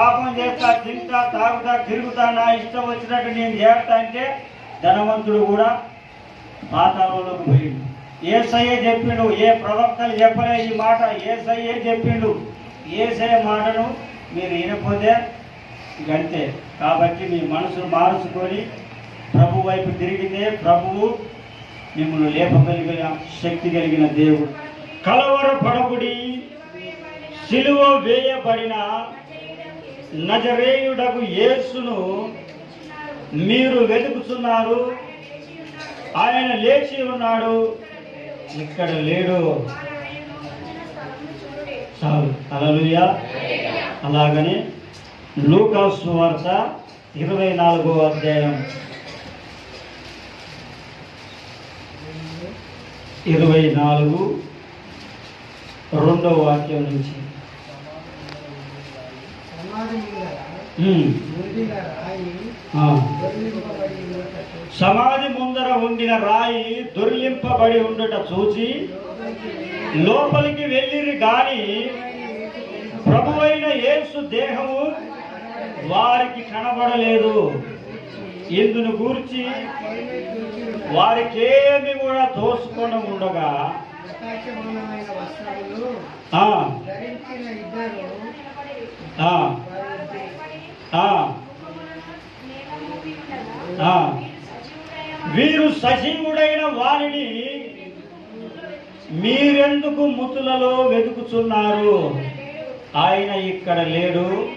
పాపం చేస్తా తింటా తాగుతా తిరుగుతా నా ఇష్టం వచ్చినట్టు నేను చేస్తా అంటే ధనవంతుడు కూడా పాతాలలోకి పోయిండు. ఏసయ్యే చెప్పిండు ఏ ప్రవక్తలు చెప్పలే ఈ మాట ఏసయ్యే చెప్పిండు. ఏసయ్య మాటను మీరు వినకపోతే గంతే కాబట్టి మీ మనసును మార్చుకొని ప్రభు వైపు తిరిగితే ప్రభువు మిమ్మల్ని లేపగలిగిన శక్తి కలిగిన దేవుడు. కలవరపడకుడి సిలువ వేయబడిన నజరేయుడకు యేసును మీరు వెతుకుతున్నారు. ఆయన లేచి ఉన్నాడు. ఇక్కడ లేడు. చాలు. అలలుయా అలాగని లూకాస్ వార్త ఇరవై నాలుగో అధ్యాయం. ఇరవై నాలుగు రెండవ వాక్యం నుంచి సమాధి మీద ఉమ్, ఉండిన రాయి ఆ. దొర్లింపబడి ఉన్నట్టు సమాధి ముందర ఉండిన రాయి దొర్లింపబడి ఉండుట చూసి లోపలికి వెళ్ళిరి గాని ప్రభువైన యేసు దేహము వారికి కనబడలేదు. ఇందును గూర్చి వారికేమి కూడా తోసుకొని ఉండగా వీరు సజీవుడైన వారిని మీరెందుకు ముతులలో వెతుకుచున్నారు? ఆయన ఇక్కడ లేడు.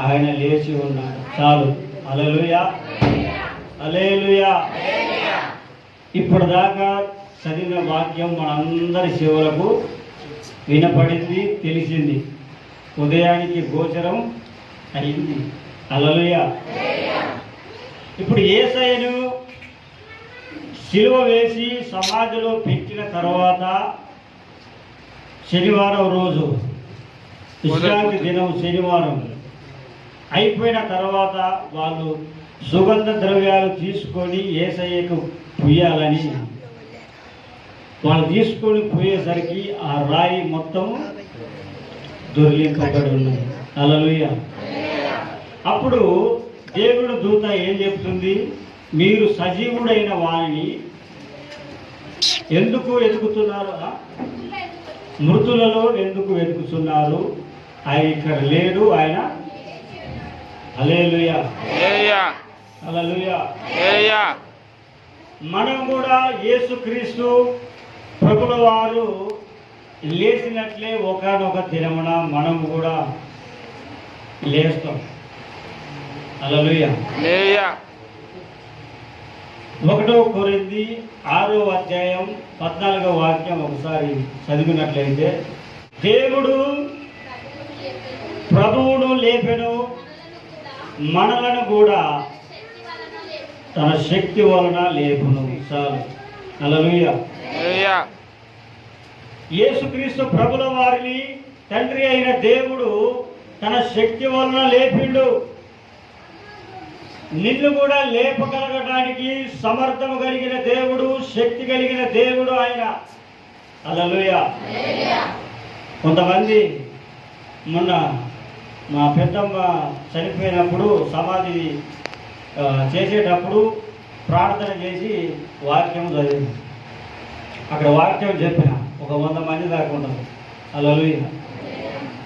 ఆయన లేచి ఉన్నాడు. చాలు. అలలుయా. అలేలుయా. ఇప్పుడు దాకా చదివిన వాక్యం మనందరి సేవలకు వినపడింది తెలిసింది. ఉదయానికి గోచరం అయింది. అలలుయ ఇప్పుడు ఏసైను సిలువ వేసి సమాధిలో పెట్టిన తర్వాత శనివారం రోజు విశ్రాంతి దినం శనివారం అయిపోయిన తర్వాత వాళ్ళు సుగంధ ద్రవ్యాలు తీసుకొని ఏసయ్యకు పుయ్యాలని వాళ్ళు తీసుకొని పోయేసరికి ఆ రాయి మొత్తం దొర్లింపబడి ఉన్నది అలలుయ అప్పుడు దేవుడు దూత ఏం చెప్తుంది? మీరు సజీవుడైన వారిని ఎందుకు వెతుకుతున్నారు? మృతులలో ఎందుకు వెతుకుతున్నారు? ఆయన ఇక్కడ లేడు ఆయన అలేలుయ అలలుయ మనం కూడా యేసుక్రీస్తు ప్రభుల వారు లేచినట్లే ఒకనొక దినమున మనం కూడా లేస్తాం. అలలుయ ఏయ్యా ఒకటో కొరింది ఆరో అధ్యాయం పద్నాలుగో వాక్యం ఒకసారి చదివినట్లయితే దేవుడు ప్రభువును లేపెను మనలను కూడా తన శక్తి వలన లేపును. చాలు. అలలుయ యేసుక్రీస్తు ప్రభుల వారిని తండ్రి అయిన దేవుడు తన శక్తి వలన లేపిండు. నిన్ను కూడా లేపగలగడానికి సమర్థము కలిగిన దేవుడు శక్తి కలిగిన దేవుడు ఆయన. అలలుయ కొంతమంది మొన్న మా పెద్దమ్మ చనిపోయినప్పుడు సమాధి చేసేటప్పుడు ప్రార్థన చేసి వాక్యం చదివింది. అక్కడ వాక్యం చెప్పిన ఒక వంద మంది దాకా ఉంటారు అలలుయ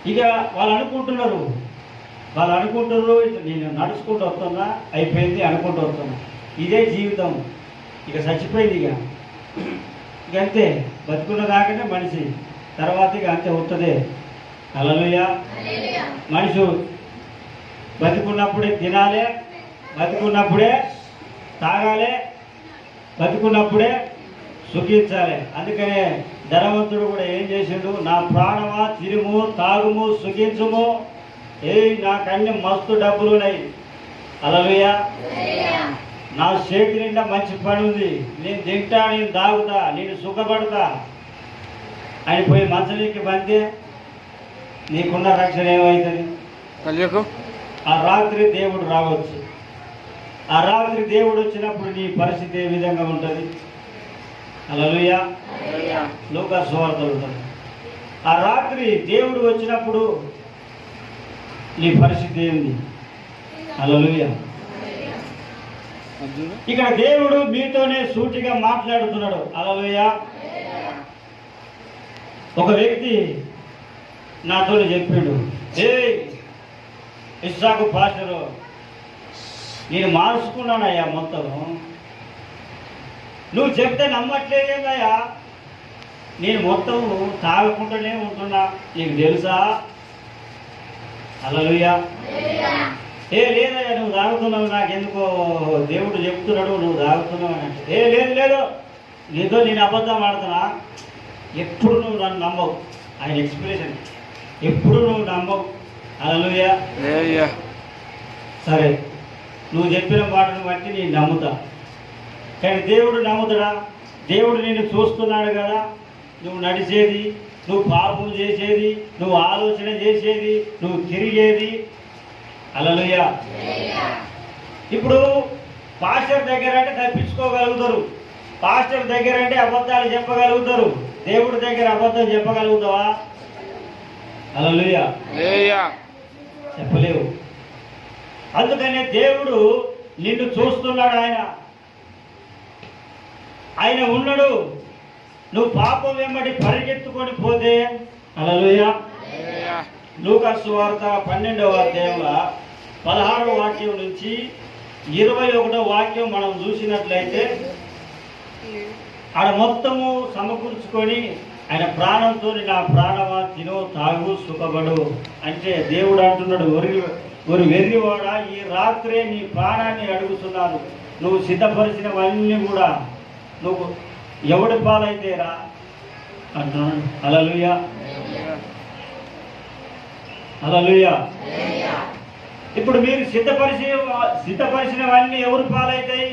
ఇక వాళ్ళు అనుకుంటున్నారు. వాళ్ళు అనుకుంటున్నారు నేను నడుచుకుంటూ వస్తున్నా అయిపోయింది అనుకుంటూ వస్తున్నా. ఇదే జీవితం. ఇక చచ్చిపోయింది ఇక. ఇక అంతే. బతుకున్న దాకానే మనిషి. తర్వాత ఇక అంతే వస్తుందే అలలుయ మనిషి బతుకున్నప్పుడే తినాలి బతుకున్నప్పుడే తాగాలి బతుకున్నప్పుడే సుఖించాలి. అందుకనే ధనవంతుడు కూడా ఏం చేసిండు? నా ప్రాణమా తిరుము తాగుము సుఖించుము. ఏ నాకన్నీ మస్తు డబ్బులు ఉన్నాయి అలలుయ నా చేతి నిండా మంచి పని ఉంది. నేను తింటా నేను తాగుతా నేను సుఖపడతా. ఆయన పోయి మంచనీకి బంతే నీకున్న రక్షణ ఏమవుతుంది ఆ రాత్రి దేవుడు రావచ్చు. ఆ రాత్రి దేవుడు వచ్చినప్పుడు నీ పరిస్థితి ఏ విధంగా ఉంటుంది? అలలుయ లోక సువార్తలు ఉంటుంది ఆ రాత్రి దేవుడు వచ్చినప్పుడు నీ పరిస్థితి ఏంది? అలలుయ ఇక్కడ దేవుడు మీతోనే సూటిగా మాట్లాడుతున్నాడు. అలలుయ ఒక వ్యక్తి నాతో చెప్పిండు. ఏ ఇస్సాకు పాస్టరు నేను మార్చుకున్నానయ్యా మొత్తం నువ్వు చెప్తే నమ్మట్లేదేందయ్యా నేను మొత్తం తాగకుండానే ఉంటున్నా. నీకు తెలుసా? అలలుయా ఏ లేదయ్యా నువ్వు తాగుతున్నావు నాకెందుకో దేవుడు చెప్తున్నాడు నువ్వు తాగుతున్నావు అని అంటే. ఏ లేదు లేదు. నీతో నేను అబద్ధం ఆడుతున్నా. ఎప్పుడు నువ్వు నన్ను నమ్మవు. ఆయన ఎక్స్ప్రెషన్. ఎప్పుడు నువ్వు నమ్మవు. అలలుయా హల్లెలూయా సరే. నువ్వు చెప్పిన మాటను బట్టి నేను నమ్ముతా. కానీ దేవుడు నమ్ముతాడా? దేవుడు నిన్ను చూస్తున్నాడు కదా. నువ్వు నడిచేది నువ్వు పాపం చేసేది నువ్వు ఆలోచన చేసేది నువ్వు తిరిగేది. అలలుయ ఇప్పుడు పాస్టర్ దగ్గర అంటే తప్పించుకోగలుగుతారు. పాస్టర్ దగ్గర అంటే అబద్ధాలు చెప్పగలుగుతారు. దేవుడి దగ్గర అబద్ధం చెప్పగలుగుతావా? అలలుయ చెప్పలేవు. అందుకనే దేవుడు నిన్ను చూస్తున్నాడు ఆయన. ఆయన ఉన్నాడు. నువ్వు పాపం వెంబడి పరిగెత్తుకొని పోతే అలలుయ వార్త పన్నెండవ అధ్యాయంలో పదహారవ వాక్యం నుంచి ఇరవై ఒకటో వాక్యం మనం చూసినట్లయితే ఆడ మొత్తము సమకూర్చుకొని ఆయన ప్రాణంతో నా ప్రాణమా తినో తాగు సుఖపడు అంటే దేవుడు అంటున్నాడు ఒరి ఒరి వెర్రివాడా ఈ రాత్రే నీ ప్రాణాన్ని అడుగుతున్నాను. నువ్వు సిద్ధపరిచినవన్నీ కూడా నువ్వు ఎవడి పాలైతేరా? అంటున్నాడు అలలుయా అలలుయా ఇప్పుడు మీరు సిద్ధపరిచి సిద్ధపరిచినవన్నీ ఎవరు పాలైతాయి?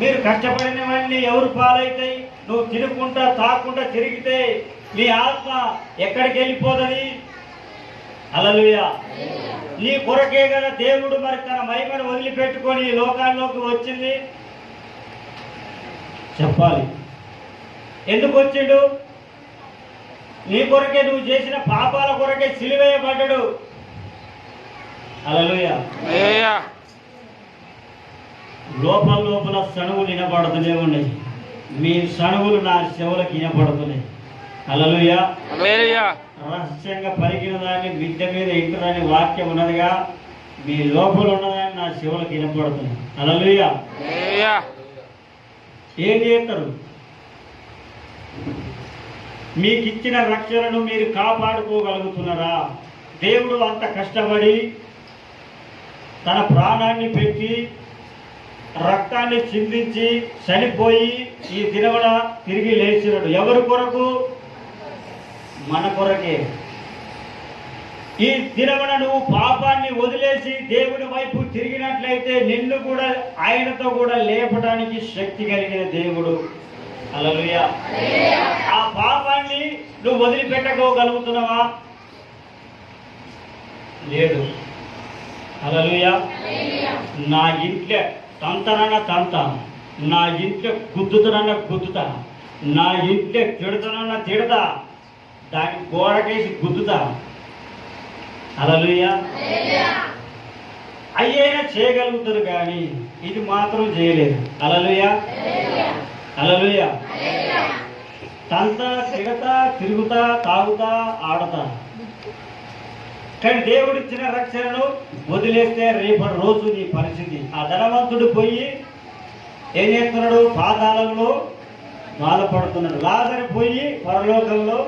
మీరు కష్టపడినవన్నీ ఎవరు పాలైతాయి? నువ్వు తినుకుంటా తాకుండా తిరిగితే నీ ఆత్మ ఎక్కడికి వెళ్ళిపోతుంది అలలుయా నీ కొరకే కదా దేవుడు మరి తన మహిమను వదిలిపెట్టుకొని ఈ లోకాల్లోకి వచ్చింది. చెప్పాలి. ఎందుకు వచ్చిండు? నీ కొరకే నువ్వు చేసిన పాపాల కొరకే సిలివేయబడ్డాడు. అలలుయా హల్లెలూయా లోపల లోపల సణువులు వినపడుతూనే ఉన్నాయి. మీ సణువులు నా చెవులకు వినపడుతున్నాయి అలలుయ రహస్యంగా పలికిన దాన్ని మిద్దె మీద ఇంటునని వాక్యం ఉన్నదిగా మీ లోపల ఉన్నదాన్ని నా చెవులకు వినపడుతుంది అలలుయ ఏం చేస్తారు మీకు ఇచ్చిన రక్షణను మీరు కాపాడుకోగలుగుతున్నారా? దేవుడు అంత కష్టపడి తన ప్రాణాన్ని పెట్టి రక్తాన్ని చిందించి చనిపోయి ఈ దినవన తిరిగి లేచినాడు. ఎవరి కొరకు? మన కొరకే. ఈ దినమున నువ్వు పాపాన్ని వదిలేసి దేవుని వైపు తిరిగినట్లయితే నిన్ను కూడా ఆయనతో కూడా లేపడానికి శక్తి కలిగిన దేవుడు. అలలుయ ఆ పాపాన్ని నువ్వు వదిలిపెట్టుకోగలుగుతున్నావా? లేదు. అలలుయ నా ఇంట్లో తంతనన్న తంత నా ఇంట్లో గుద్దుతనన్న గుద్దుతా నా ఇంట్లో తిడతనన్న తిడతా దాని గోడకేసి గుద్దుతా అలలుయ అయ్యైనా చేయగలుగుతారు కానీ ఇది మాత్రం చేయలేదు. అలలుయ అలలుయ తంత తిడతా తిరుగుతా తాగుతా ఆడతా. కానీ దేవుడిచ్చిన రక్షణను వదిలేస్తే రేపటి రోజు నీ పరిస్థితి. ఆ ధనవంతుడు పోయి ఏం చేస్తున్నాడు? పాతాళంలో బాధపడుతున్నాడు లాజరు పోయి పరలోకంలో.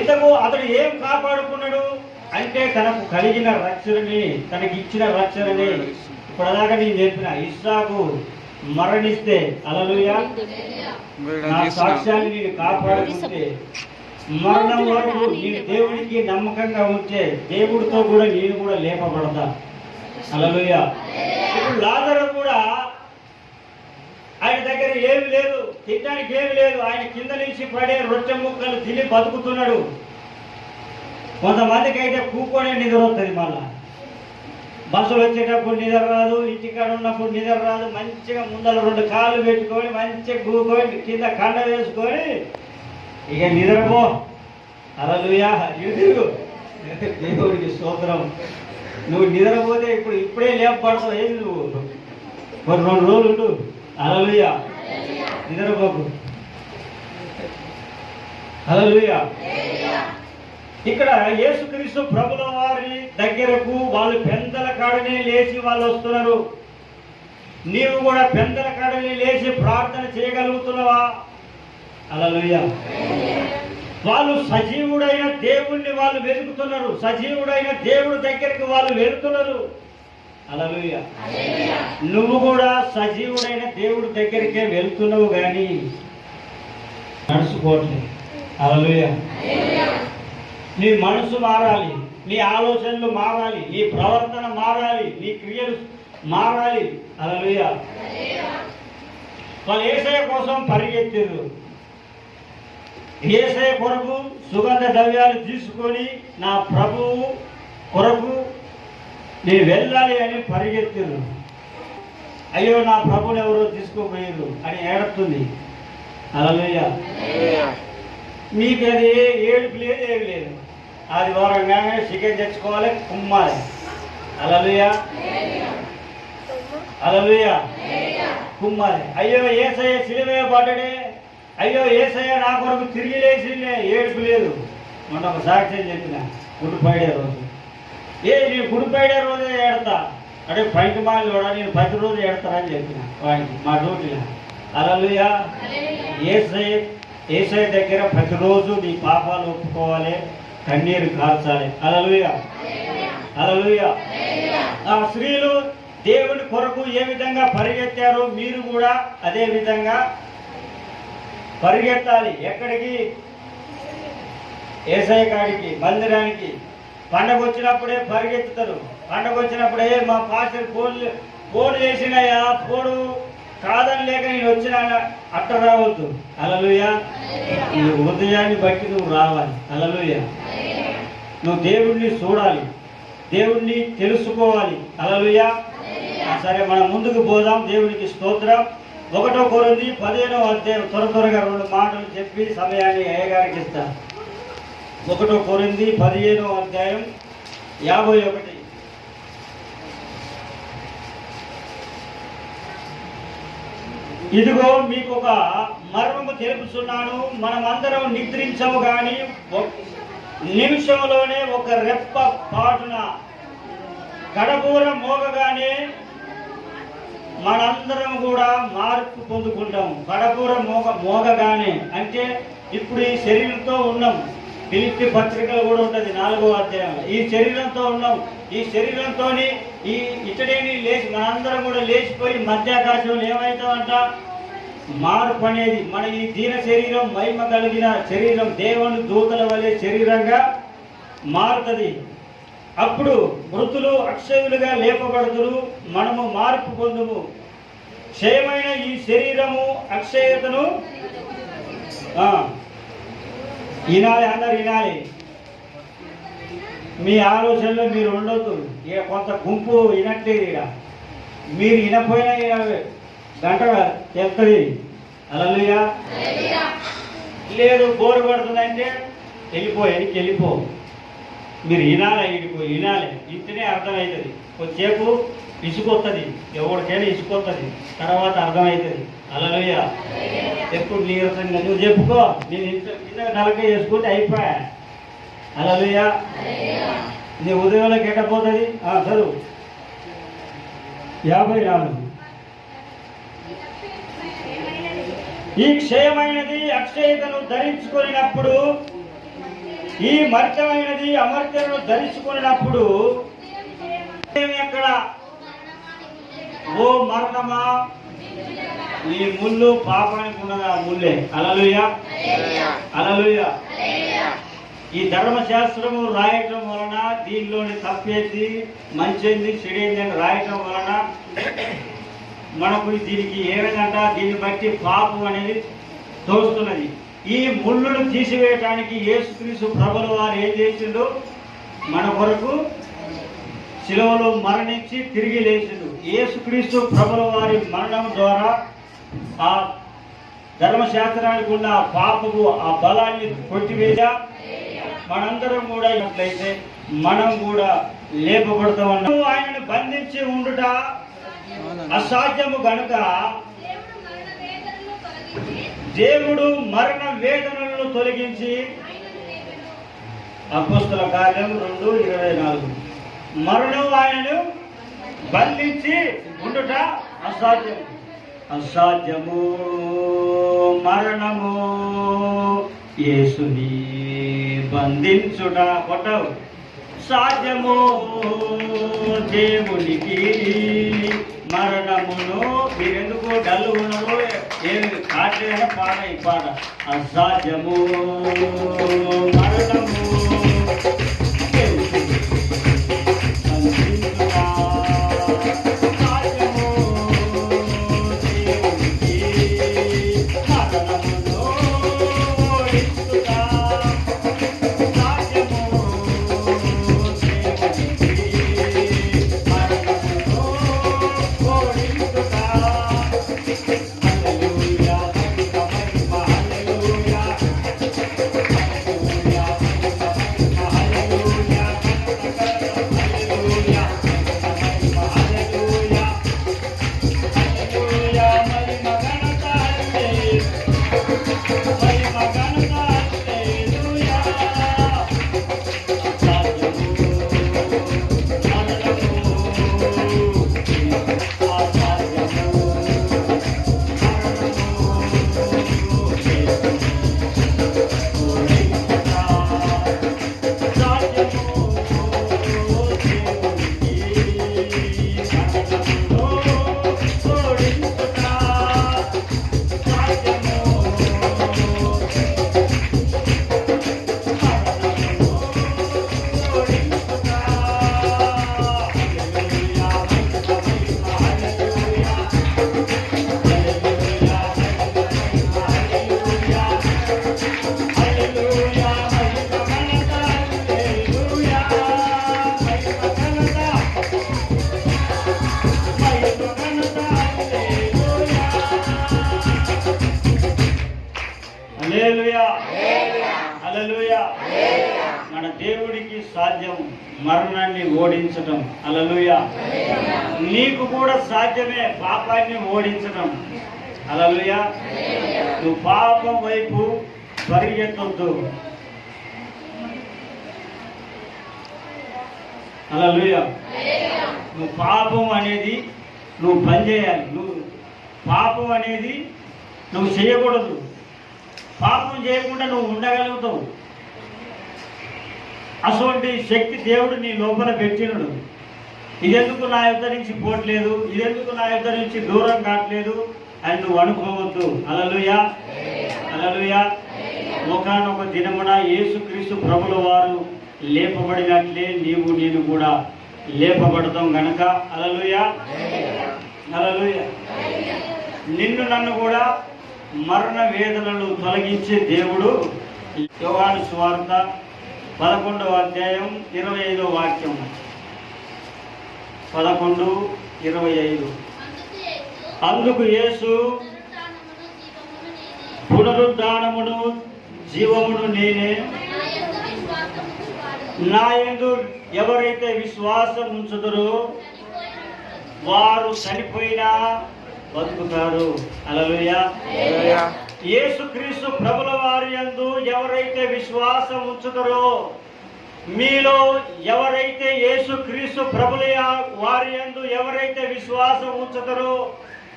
ఇతను అతడు ఏం కాపాడుకున్నాడు? అంటే తనకు కలిగిన రక్షణని తనకి ఇచ్చిన రక్షణని ఇప్పటిదాకా నేను చెప్పిన ఇస్సాకు మరణిస్తే అలలుయా. నా సాక్ష్యాన్ని నేను కాపాడుకుంటే మరణం వరకు నేను దేవుడికి నమ్మకంగా ఉంటే దేవుడితో కూడా నేను కూడా లేపబడతా. అలలుయా. ఇప్పుడు లాజరు కూడా ఆయన దగ్గర ఏమి లేదు తినడానికి ఏమి లేదు. ఆయన కింద నుంచి పడే రొట్టె ముక్కలు తిని బతుకుతున్నాడు. కొంతమందికి అయితే కూకోనే నిద్ర వస్తుంది మళ్ళా. బస్సులు వచ్చేటప్పుడు నిద్ర రాదు ఇంటికాడ ఉన్నప్పుడు నిద్ర రాదు మంచిగా ముందర రెండు కాళ్ళు పెట్టుకొని మంచిగా కూకొని కింద కండ వేసుకొని ఇక నిద్రపో. అలలుయా ఎదురు దేవుడికి స్తోత్రం. నువ్వు నిద్రపోతే ఇప్పుడు ఇప్పుడే లేపబడతావు ఏది నువ్వు? మరి రెండు రోజులు ఉండు. అలలుయ. నిద్రపోకు. అలలుయ. ఇక్కడ యేసుక్రీస్తు ప్రభుల వారి దగ్గరకు వాళ్ళు పెందల కాడనే లేచి వాళ్ళు వస్తున్నారు. నీవు కూడా పెందల కాడనే లేచి ప్రార్థన చేయగలుగుతున్నావా? అలా వాళ్ళు సజీవుడైన దేవుణ్ణి వాళ్ళు వెతుకుతున్నారు. సజీవుడైన దేవుడి దగ్గరికి వాళ్ళు వెళుతున్నారు. అలా నువ్వు కూడా సజీవుడైన దేవుడి దగ్గరికే వెళ్తున్నావు కానీ నడుచుకోవట్లేదు. అలా నీ మనసు మారాలి నీ ఆలోచనలు మారాలి నీ ప్రవర్తన మారాలి నీ క్రియలు మారాలి. అలలుయ వాళ్ళు ఏసయ కోసం పరిగెత్తారు ఏసయ కొరకు సుగంధ ద్రవ్యాలు తీసుకొని నా ప్రభువు కొరకు నేను వెళ్ళాలి అని పరిగెత్తారు అయ్యో నా ప్రభుని ఎవరో తీసుకోపోయారు అని ఏడుతుంది. అలలుయ మీకు అది ఏడుపు లేదు ఏమి లేదు. ఆదివారం కానీ చికెన్ తెచ్చుకోవాలి కుమ్మాలి. అలలుయ అలలుయ కుమ్మాలి. అయ్యో ఏసయ్య సిలువే పడ్డడే. అయ్యో ఏసయ్య నా కొరకు తిరిగి లేచిందే. ఏడుపు లేదు. మొన్న ఒక సాక్ష్యం చెప్పిన గుడిపైడే రోజు. ఏ నేను గుడిపైడే రోజే ఏడతా. అంటే పైకి మాలి కూడా నేను ప్రతిరోజు ఏడతానని చెప్పిన వాడికి మా డ్యూటీలో. అలలుయ ఏసయ్య ఏసయ్య దగ్గర ప్రతిరోజు నీ పాపాలు ఒప్పుకోవాలి. కన్నీరు కార్చాలి అలలుయ అలలుయ ఆ స్త్రీలు దేవుని కొరకు ఏ విధంగా పరిగెత్తారో మీరు కూడా అదే విధంగా పరిగెత్తాలి. ఎక్కడికి? ఏసఐ కాడికి మందిరానికి. పండగ వచ్చినప్పుడే పరిగెత్తుతారు. పండగ వచ్చినప్పుడే మా పాస్టర్ ఫోన్ ఫోన్ చేసినయ్యా ఫోను కాదని లేక నేను వచ్చిన అట్ట రావద్దు. అలలుయ నీ హృదయాన్ని బట్టి నువ్వు రావాలి. అలలుయ నువ్వు దేవుణ్ణి చూడాలి. దేవుణ్ణి తెలుసుకోవాలి. అలలుయ సరే మనం ముందుకు పోదాం. దేవునికి స్తోత్రం. ఒకటో కొరింది పదిహేనో అధ్యాయం త్వర త్వరగా రెండు మాటలు చెప్పి సమయాన్ని అయ్యగారికి ఇస్తా. ఒకటో కొరింది పదిహేనో అధ్యాయం యాభై ఒకటి. ఇదిగో మీకు ఒక మర్మము తెలుపుతున్నాను. మనమందరం నిద్రించము గాని నిమిషంలోనే ఒక రెప్ప పాటున గడబూర మోగగానే మనందరం కూడా మార్పు పొందుకుంటాం గడబూర మోగ మోగగానే. అంటే ఇప్పుడు ఈ శరీరంతో ఉన్నాం పిలిచి పత్రికలు కూడా ఉంటుంది నాలుగో అధ్యాయం. ఈ శరీరంతో ఉన్నాం. ఈ శరీరంతో ఈ ఇతడేని లేచి మనందరం కూడా లేచిపోయి మధ్యాకాశంలో ఏమవుతామంట మార్పు అనేది మన ఈ దీన శరీరం మహిమ కలిగిన శరీరం దేవుని దూతల వలె శరీరంగా మారుతుంది. అప్పుడు మృతులు అక్షయులుగా లేపబడుతురు మనము మార్పు పొందుము. క్షయమైన ఈ శరీరము అక్షయతను వినాలి అందరు వినాలి. మీ ఆలోచనలో మీరు ఉండొద్దు. ఇక కొంత గుంపు వినట్లేదు ఇక. మీరు వినపోయినా ఇక గంట చెప్తుంది అలలుయా లేదు బోరు పడుతుందంటే వెళ్ళిపో వెనక్కి వెళ్ళిపో. మీరు వినాలి ఇడిపో వినాలి. ఇంతనే అర్థమవుతుంది కొద్దిసేపు ఇసుకొస్తుంది ఎవరికైనా ఇసుకొస్తుంది తర్వాత అర్థమవుతుంది అలలుయ ఎప్పుడు నీరసంగా నువ్వు చెప్పుకో. నేను ఇంత కింద నలక చేసుకుంటే అయిపోయా? అలలుయ నీ ఉదయంలో ఎట్టపోతుంది చదువు. యాభై నాలుగు. ఈ క్షయమైనది అక్షయతను ధరించుకున్నప్పుడు ఈ మర్త్యమైనది అమర్త్యను ధరించుకున్నప్పుడు అక్కడ? ఎక్కడ ఓ మరణమా ఈ ముళ్ళు పాపానికి ఉన్నది ఆ ముళ్ళే? అలలుయ అలలుయ ఈ ధర్మశాస్త్రము రాయటం వలన దీనిలోని తప్పేది? మంచిది? చెడేది? అని రాయటం వలన మనకు దీనికి ఏమైందంట దీన్ని బట్టి పాపం అనేది తోస్తున్నది. ఈ ముళ్ళును తీసివేయటానికి యేసుక్రీస్తు ప్రభుల వారు ఏం చేసిండు? మన కొరకు శిలువలో మరణించి తిరిగి లేచిండు. యేసుక్రీస్తు ప్రభుల వారి మరణం ద్వారా ఆ ధర్మశాస్త్రానికి ఉన్న ఆ ఆ బలాన్ని కొట్టివేసా మనందరం కూడా ఇట్లయితే మనం కూడా లేపబడుతూ ఆయనను బంధించి ఉండుట అసాధ్యము గనుక దేవుడు మరణ వేదనలను తొలగించి అపుస్తుల కార్యం రెండు ఇరవై నాలుగు. మరణం ఆయనను బంధించి ఉండుట అసాధ్యం. అసాధ్యము మరణము యేసుని బంధించుట కొట్టవు. సాధ్యము దేవునికి మరణమును మీరెందుకు డల్లు ఉన్నారు ఏమి కాట్లేదా పాడ ఈ పాట అసాధ్యము మరణము. హల్లెలూయా. నీకు కూడా సాధ్యమే పాపాన్ని ఓడించడం హల్లెలూయా. నువ్వు పాపం వైపు పరిగెత్తొద్దు హల్లెలూయా. నువ్వు పాపం అనేది నువ్వు పని చేయాలి. నువ్వు పాపం అనేది నువ్వు చేయకూడదు. పాపం చేయకుండా నువ్వు ఉండగలుగుతావు. అటువంటి శక్తి దేవుడు నీ లోపల పెట్టినడు. ఇదెందుకు నా యుద్ధ నుంచి పోవట్లేదు ఇదెందుకు నా యుద్ధ నుంచి దూరం కావట్లేదు? అని నువ్వు అనుకోవద్దు. అలలుయా అలలుయా ఒకనొక దినమున యేసుక్రీస్తు ప్రభుల వారు లేపబడినట్లే నీవు నేను కూడా లేపబడతాం గనక. అలలుయా అలలుయా నిన్ను నన్ను కూడా మరణ వేదనలు తొలగించే దేవుడు యోగాను స్వార్థ పదకొండవ అధ్యాయం ఇరవై ఐదో వాక్యం పదకొండు ఇరవై ఐదు. అందుకు యేసు పునరుద్ధానమును జీవమును నేనే. నా యందు ఎవరైతే విశ్వాసం ఉంచుదరో వారు చనిపోయినా బతుకుతారు. అలలుయా యేసుక్రీస్తు ప్రభుల వారి యందు ఎవరైతే విశ్వాసం ఉంచుతారో మీలో ఎవరైతే యేసుక్రీస్తు ప్రభుల ప్రభులయ వారి యందు ఎవరైతే విశ్వాసం ఉంచుతారో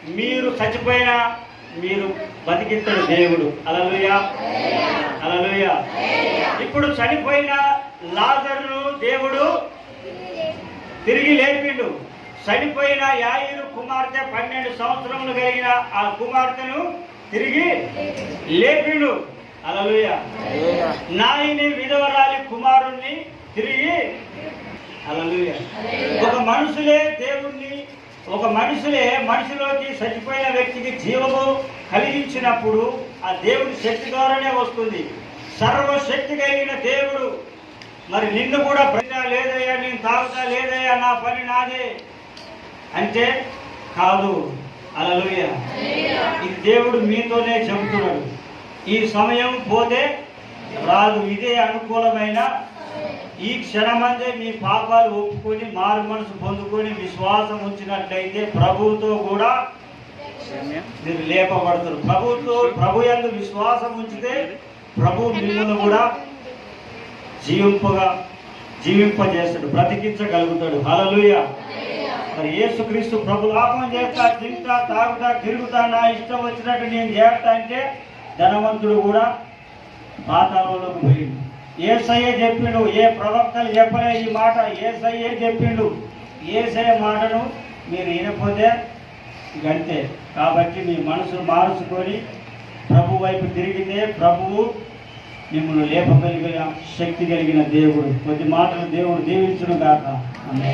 మీరు చచ్చిపోయినా మీరు బతికిస్తాడు దేవుడు. అలలుయా. అలలుయా. ఇప్పుడు చనిపోయిన లాజరును దేవుడు తిరిగి లేపిండు. చనిపోయిన యాయిరు కుమార్తె పన్నెండు సంవత్సరములు కలిగిన ఆ కుమార్తెను తిరిగి లేపిండు. అలలుయ నాయని విధవరాలి కుమారుణ్ణి తిరిగి. అలలుయ ఒక మనుషులే దేవుణ్ణి ఒక మనుషులే మనిషిలోకి చచ్చిపోయిన వ్యక్తికి జీవము కలిగించినప్పుడు ఆ దేవుడి శక్తి ద్వారానే వస్తుంది. సర్వశక్తి కలిగిన దేవుడు. మరి నిన్ను కూడా బ్రతికా లేదయ్యా నేను తాగుతా లేదయ్యా నా పని నాదే. అంటే కాదు. అలలుయ ఇది దేవుడు మీతోనే చెబుతున్నాడు. ఈ సమయం పోతే రాదు. ఇదే అనుకూలమైన ఈ క్షణమందే మీ పాపాలు ఒప్పుకొని మారు మనసు పొందుకొని విశ్వాసం ఉంచినట్లయితే ప్రభువుతో కూడా మీరు లేపబడతారు. ప్రభుతో ప్రభు ఎందు విశ్వాసం ఉంచితే ప్రభు మిమ్మల్ని కూడా జీవింపగా జీవింపజేస్తాడు బ్రతికించగలుగుతాడు. హలలుయ మరి యేసుక్రీస్తు ప్రభు పాపం చేస్తా తింటా తాగుతా తిరుగుతా నా ఇష్టం వచ్చినట్టు నేను చేస్తా అంటే ధనవంతుడు కూడా పాతాళంలోకి పోయిండు. ఏసయ్యే చెప్పిండు ఏ ప్రవక్తలు చెప్పలే ఈ మాట ఏసయ్యే చెప్పిండు. ఏసయ్య మాటను మీరు వినకపోతే గంతే. కాబట్టి మీ మనసును మార్చుకొని ప్రభు వైపు తిరిగితే ప్రభువు మిమ్మల్ని లేపగలిగిన శక్తి కలిగిన దేవుడు. కొద్ది మాటలు దేవుడు దీవించును కాక ఆమేన్.